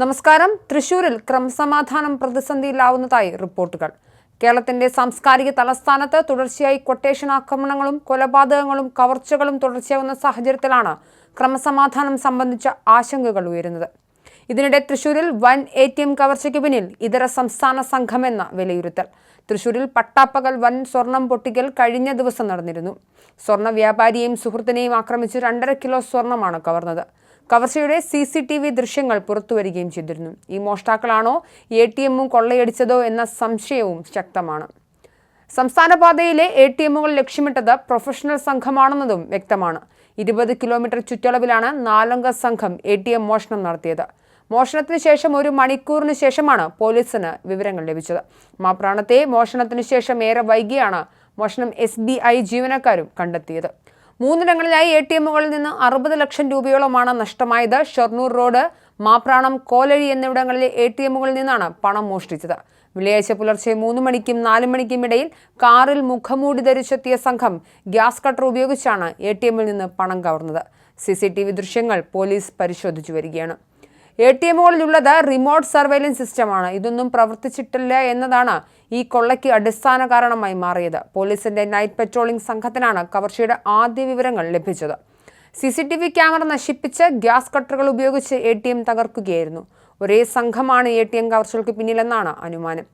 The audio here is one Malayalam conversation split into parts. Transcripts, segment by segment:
നമസ്കാരം. തൃശൂരിൽ ക്രമസമാധാനം പ്രതിസന്ധിയിലാവുന്നതായി റിപ്പോർട്ടുകൾ. കേരളത്തിന്റെ സാംസ്കാരിക തലസ്ഥാനത്ത് തുടർച്ചയായി കൊട്ടേഷൻ ആക്രമണങ്ങളും കൊലപാതകങ്ങളും കവർച്ചകളും തുടർച്ചയാവുന്ന സാഹചര്യത്തിലാണ് ക്രമസമാധാനം സംബന്ധിച്ച ആശങ്കകൾ ഉയരുന്നത്. ഇതിനിടെ തൃശൂരിൽ വൻ എ ടി എം കവർച്ചയ്ക്ക് പിന്നിൽ ഇതര സംസ്ഥാന സംഘമെന്ന വിലയിരുത്തൽ. തൃശൂരിൽ പട്ടാപ്പകൽ വൻ സ്വർണം പൊട്ടിക്കൽ കഴിഞ്ഞ ദിവസം നടന്നിരുന്നു. സ്വർണ വ്യാപാരിയെയും സുഹൃത്തിനെയും ആക്രമിച്ച് രണ്ടര കിലോ സ്വർണമാണ് കവർന്നത്. കവർച്ചയുടെ സി സി ടി വി ദൃശ്യങ്ങൾ പുറത്തുവരികയും ചെയ്തിരുന്നു. ഈ മോഷ്ടാക്കളാണോ എ ടി എമ്മും കൊള്ളയടിച്ചതോ എന്ന സംശയവും ശക്തമാണ്. സംസ്ഥാന പാതയിലെ എ ടി എമ്മുകൾ ലക്ഷ്യമിട്ടത് പ്രൊഫഷണൽ സംഘമാണെന്നതും വ്യക്തമാണ്. ഇരുപത് കിലോമീറ്റർ ചുറ്റളവിലാണ് നാലംഗ സംഘം എ ടി എം മോഷണം നടത്തിയത്. മോഷണത്തിന് ശേഷം ഒരു മണിക്കൂറിന് ശേഷമാണ് പോലീസിന് വിവരങ്ങൾ ലഭിച്ചത്. മാപ്രാണത്തെ മോഷണത്തിന് ശേഷം ഏറെ വൈകിയാണ് മോഷണം എസ് ബി ഐ ജീവനക്കാരും കണ്ടെത്തിയത്. മൂന്നിടങ്ങളിലായി എ ടി എമ്മുകളിൽ നിന്ന് അറുപത് ലക്ഷം രൂപയോളമാണ് നഷ്ടമായത്. ഷൊർണൂർ റോഡ് മാപ്രാണം കോലഴി എന്നിവിടങ്ങളിലെ എ ടി എമ്മുകളിൽ നിന്നാണ് പണം മോഷ്ടിച്ചത്. വെള്ളിയാഴ്ച പുലർച്ചെ മൂന്ന് മണിക്കും നാല് മണിക്കും ഇടയിൽ കാറിൽ മുഖമൂടി ധരിച്ചെത്തിയ സംഘം ഗ്യാസ് കട്ടർ ഉപയോഗിച്ചാണ് എ ടി എമ്മിൽ നിന്ന് പണം കവർന്നത്. സി സി ടി വി ദൃശ്യങ്ങൾ പോലീസ് പരിശോധിച്ചു വരികയാണ്. എ ടി എമ്മുകളിലുള്ളത് റിമോട്ട് സർവൈലൻസ് സിസ്റ്റമാണ് ഇതൊന്നും പ്രവർത്തിച്ചിട്ടില്ല എന്നതാണ് ഈ കൊള്ളയ്ക്ക് അടിസ്ഥാന കാരണമായി മാറിയത്. പോലീസിന്റെ നൈറ്റ് പെട്രോളിംഗ് സംഘത്തിനാണ് കവർച്ചയുടെ ആദ്യ വിവരങ്ങൾ ലഭിച്ചത്. C C T V camera നശിപ്പിച്ച് ഗ്യാസ് കട്ടറുകൾ ഉപയോഗിച്ച് എ ടി എം തകർക്കുകയായിരുന്നു. ഒരേ സംഘമാണ് എ ടി എം കവർച്ചകൾക്ക് പിന്നിലെന്നാണ് അനുമാനം.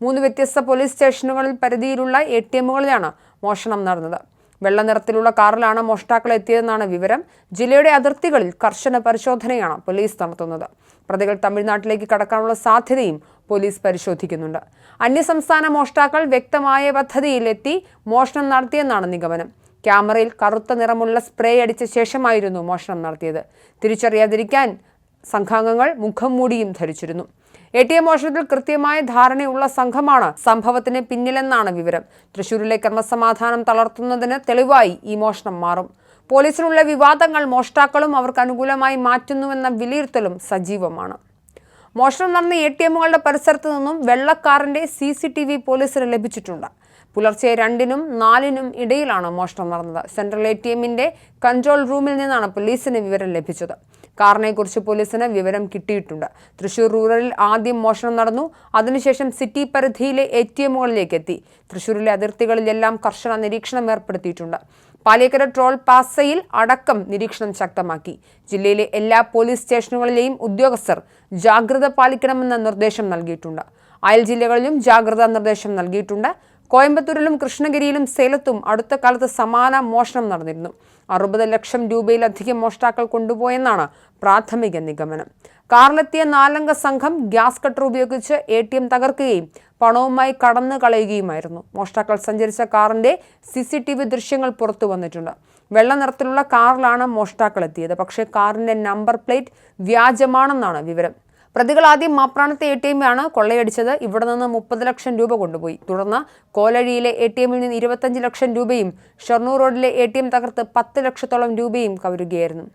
മൂന്ന് വ്യത്യസ്ത പോലീസ് സ്റ്റേഷനുകളിൽ പരിധിയിലുള്ള എ ടി എമ്മുകളിലാണ് മോഷണം നടന്നത്. വെള്ള നിറത്തിലുള്ള കാറിലാണ് മോഷ്ടാക്കൾ എത്തിയതെന്നാണ് വിവരം. ജില്ലയുടെ അതിർത്തികളിൽ കർശന പരിശോധനയാണ് പോലീസ് നടത്തുന്നത്. പ്രതികൾ തമിഴ്നാട്ടിലേക്ക് കടക്കാനുള്ള സാധ്യതയും പോലീസ് പരിശോധിക്കുന്നുണ്ട്. അന്യസംസ്ഥാന മോഷ്ടാക്കൾ വ്യക്തമായ പദ്ധതിയിൽ എത്തി മോഷണം നടത്തിയെന്നാണ് നിഗമനം. ക്യാമറയിൽ കറുത്ത നിറമുള്ള സ്പ്രേ അടിച്ച ശേഷമായിരുന്നു മോഷണം നടത്തിയത്. തിരിച്ചറിയാതിരിക്കാൻ സംഘാംഗങ്ങൾ മുഖം മൂടിയും ധരിച്ചിരുന്നു. എ ടി എം മോഷണത്തിൽ കൃത്യമായ ധാരണയുള്ള സംഘമാണ് സംഭവത്തിന് പിന്നിലെന്നാണ് വിവരം. തൃശൂരിലെ ക്രമസമാധാനം തളർത്തുന്നതിന് തെളിവായി ഈ മോഷണം മാറും. പോലീസിനുള്ള വിവാദങ്ങൾ മോഷ്ടാക്കളും അവർക്ക് അനുകൂലമായി മാറ്റുന്നുവെന്ന വിലയിരുത്തലും സജീവമാണ്. മോഷണം നടന്ന എ ടി എമ്മുകളുടെ പരിസരത്ത് നിന്നും വെള്ളക്കാറിന്റെ സി സി ടി വി പോലീസിന് ലഭിച്ചിട്ടുണ്ട്. പുലർച്ചെ രണ്ടിനും നാലിനും ഇടയിലാണ് മോഷണം നടന്നത്. സെൻട്രൽ എ ടി എമ്മിന്റെ കൺട്രോൾ റൂമിൽ നിന്നാണ് പോലീസിന് വിവരം ലഭിച്ചത്. കാറിനെക്കുറിച്ച് പോലീസിന് വിവരം കിട്ടിയിട്ടുണ്ട്. തൃശൂർ റൂറലിൽ ആദ്യം മോഷണം നടന്നു. അതിനുശേഷം സിറ്റി പരിധിയിലെ എ ടി എമ്മുകളിലേക്ക് എത്തി. തൃശൂരിലെ അതിർത്തികളിലെല്ലാം കർശന നിരീക്ഷണം ഏർപ്പെടുത്തിയിട്ടുണ്ട്. പാലേക്കര ട്രോൾ പാസയിൽ അടക്കം നിരീക്ഷണം ശക്തമാക്കി. ജില്ലയിലെ എല്ലാ പോലീസ് സ്റ്റേഷനുകളിലെയും ഉദ്യോഗസ്ഥർ ജാഗ്രത പാലിക്കണമെന്ന നിർദ്ദേശം നൽകിയിട്ടുണ്ട്. അയൽ ജില്ലകളിലും ജാഗ്രതാ നിർദ്ദേശം നൽകിയിട്ടുണ്ട്. കോയമ്പത്തൂരിലും കൃഷ്ണഗിരിയിലും സേലത്തും അടുത്ത കാലത്ത് സമാന മോഷണം നടന്നിരുന്നു. അറുപത് ലക്ഷം രൂപയിലധികം മോഷ്ടാക്കൾ കൊണ്ടുപോയെന്നാണ് പ്രാഥമിക നിഗമനം. കാറിലെത്തിയ നാലംഗ സംഘം ഗ്യാസ് കട്ടർ ഉപയോഗിച്ച് എ ടി എം തകർക്കുകയും പണവുമായി കടന്നു കളയുകയുമായിരുന്നു. മോഷ്ടാക്കൾ സഞ്ചരിച്ച കാറിന്റെ സി സി ടി വി ദൃശ്യങ്ങൾ പുറത്തു വന്നിട്ടുണ്ട്. വെള്ള നിറത്തിലുള്ള കാറിലാണ് മോഷ്ടാക്കൾ എത്തിയത്. പക്ഷേ കാറിന്റെ നമ്പർ പ്ലേറ്റ് വ്യാജമാണെന്നാണ് വിവരം. പ്രതികൾ ആദ്യം മാപ്രാണത്തെ എ ടി എമ്മിലാണ് കൊള്ളയടിച്ചത്. ഇവിടെ നിന്ന് മുപ്പത് ലക്ഷം രൂപ കൊണ്ടുപോയി. തുടർന്ന് കോലഴിയിലെ എ ടി എമ്മിൽ നിന്ന് ഇരുപത്തഞ്ച് ലക്ഷം രൂപയും ഷൊർണൂർ റോഡിലെ എ ടി എം തകർത്ത് പത്ത് ലക്ഷത്തോളം രൂപയും കവരുകയായിരുന്നു.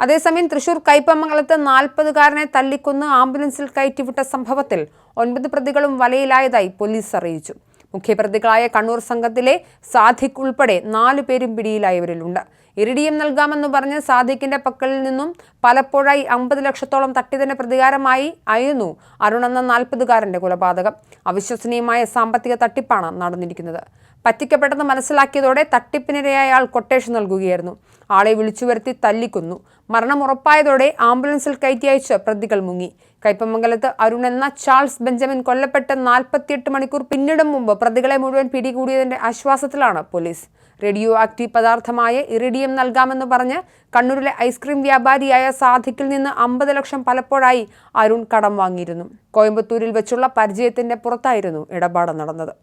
അതേസമയം തൃശൂർ കൈപ്പമംഗലത്ത് നാൽപ്പതുകാരനെ തല്ലിക്കൊന്ന് ആംബുലൻസിൽ കയറ്റിവിട്ട സംഭവത്തിൽ ഒൻപത് പ്രതികളും വലയിലായതായി പോലീസ് അറിയിച്ചു. മുഖ്യപ്രതികളായ കണ്ണൂർ സംഘത്തിലെ സാധിക് ഉൾപ്പെടെ നാലു പേരും പിടിയിലായവരിലുണ്ട്. ഇറിഡിയം നൽകാമെന്ന് പറഞ്ഞ് സാദിഖിന്റെ പക്കലിൽ നിന്നും പലപ്പോഴായി അമ്പത് ലക്ഷത്തോളം തട്ടിയതിന്റെ പ്രതികാരമായി ആയിരുന്നു അരുൺ എന്ന നാൽപ്പതുകാരന്റെ കൊലപാതകം. അവിശ്വസനീയമായ സാമ്പത്തിക തട്ടിപ്പാണ് നടന്നിരിക്കുന്നത്. പറ്റിക്കപ്പെട്ടെന്ന് മനസ്സിലാക്കിയതോടെ തട്ടിപ്പിനിരയായ ആൾ കൊട്ടേഷൻ നൽകുകയായിരുന്നു. ആളെ വിളിച്ചു വരുത്തി തല്ലിക്കൊന്നു. മരണം ഉറപ്പായതോടെ ആംബുലൻസിൽ കയറ്റി അയച്ച് പ്രതികൾ മുങ്ങി. കൈപ്പമംഗലത്ത് അരുൺ എന്ന ചാൾസ് ബെഞ്ചമിൻ കൊല്ലപ്പെട്ട് നാൽപ്പത്തിയെട്ട് മണിക്കൂർ പിന്നിടും മുമ്പ് പ്രതികളെ മുഴുവൻ പിടികൂടിയതിന്റെ ആശ്വാസത്തിലാണ് പോലീസ്. റേഡിയോ ആക്റ്റീവ് പദാർത്ഥമായ ഇറിഡിയം നൽകാമെന്ന് പറഞ്ഞ് കണ്ണൂരിലെ ഐസ്ക്രീം വ്യാപാരിയായ സാധിക്കിൽ നിന്ന് അമ്പത് ലക്ഷം പലപ്പോഴായി അരുൺ കടം വാങ്ങിയിരുന്നു. കോയമ്പത്തൂരിൽ വെച്ചുള്ള പരിചയത്തിന്റെ പുറത്തായിരുന്നു ഇടപാട് നടന്നത്.